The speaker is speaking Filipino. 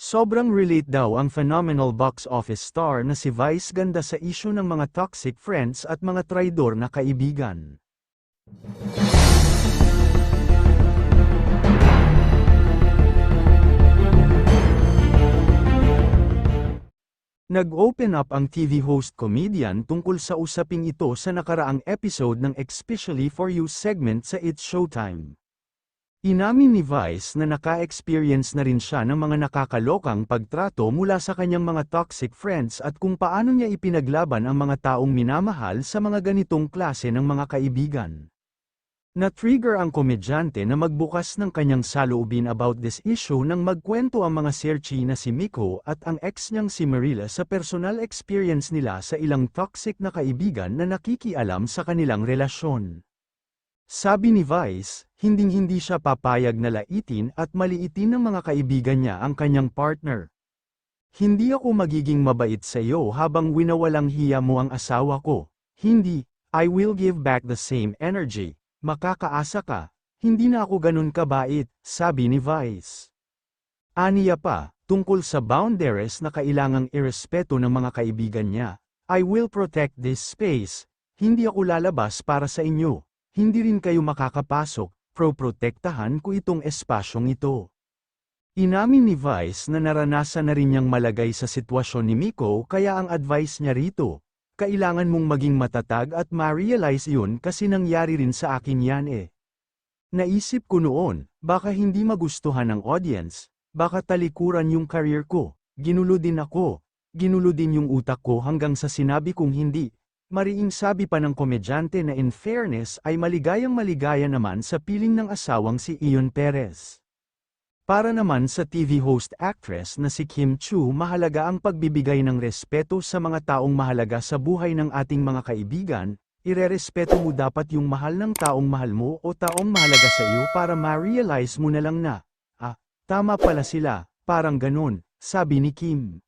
Sobrang relate daw ang phenomenal box office star na si Vice ganda sa isyu ng mga toxic friends at mga traidor na kaibigan. Nag-open up ang TV host comedian tungkol sa usaping ito sa nakaraang episode ng Especially For You segment sa It's Showtime. Inamin ni Vice na naka-experience na rin siya ng mga nakakalokang pagtrato mula sa kanyang mga toxic friends at kung paano niya ipinaglaban ang mga taong minamahal sa mga ganitong klase ng mga kaibigan. Na-trigger ang komedyante na magbukas ng kanyang saloobin about this issue nang magkwento ang mga serchi na si Miko at ang ex niyang si Marila sa personal experience nila sa ilang toxic na kaibigan na nakikialam sa kanilang relasyon. Sabi ni Vice, hinding-hindi siya papayag na laitin at maliitin ng mga kaibigan niya ang kanyang partner. Hindi ako magiging mabait sa iyo habang winawalang hiya mo ang asawa ko. Hindi, I will give back the same energy. Makakaasa ka, hindi na ako ganun kabait, sabi ni Vice. Aniya pa, tungkol sa boundaries na kailangang irespeto ng mga kaibigan niya, I will protect this space, hindi ako lalabas para sa inyo, hindi rin kayo makakapasok, pro-protektahan ko itong espasyong ito. Inamin ni Vice na naranasan na rin niyang malagay sa sitwasyon ni Miko kaya ang advice niya rito, kailangan mong maging matatag at ma-realize yun kasi nangyari rin sa akin yan eh. Naisip ko noon, baka hindi magustuhan ng audience, baka talikuran yung career ko, ginulo din ako, ginulo din yung utak ko hanggang sa sinabi kong hindi. Mariing sabi pa ng komedyante na in fairness ay maligayang maligaya naman sa piling ng asawang si Ion Perez. Para naman sa TV host actress na si Kim Chu mahalaga ang pagbibigay ng respeto sa mga taong mahalaga sa buhay ng ating mga kaibigan, irerespeto mo dapat yung mahal ng taong mahal mo o taong mahalaga sa iyo para ma-realize mo na lang na, ah, tama pala sila, parang ganun, sabi ni Kim.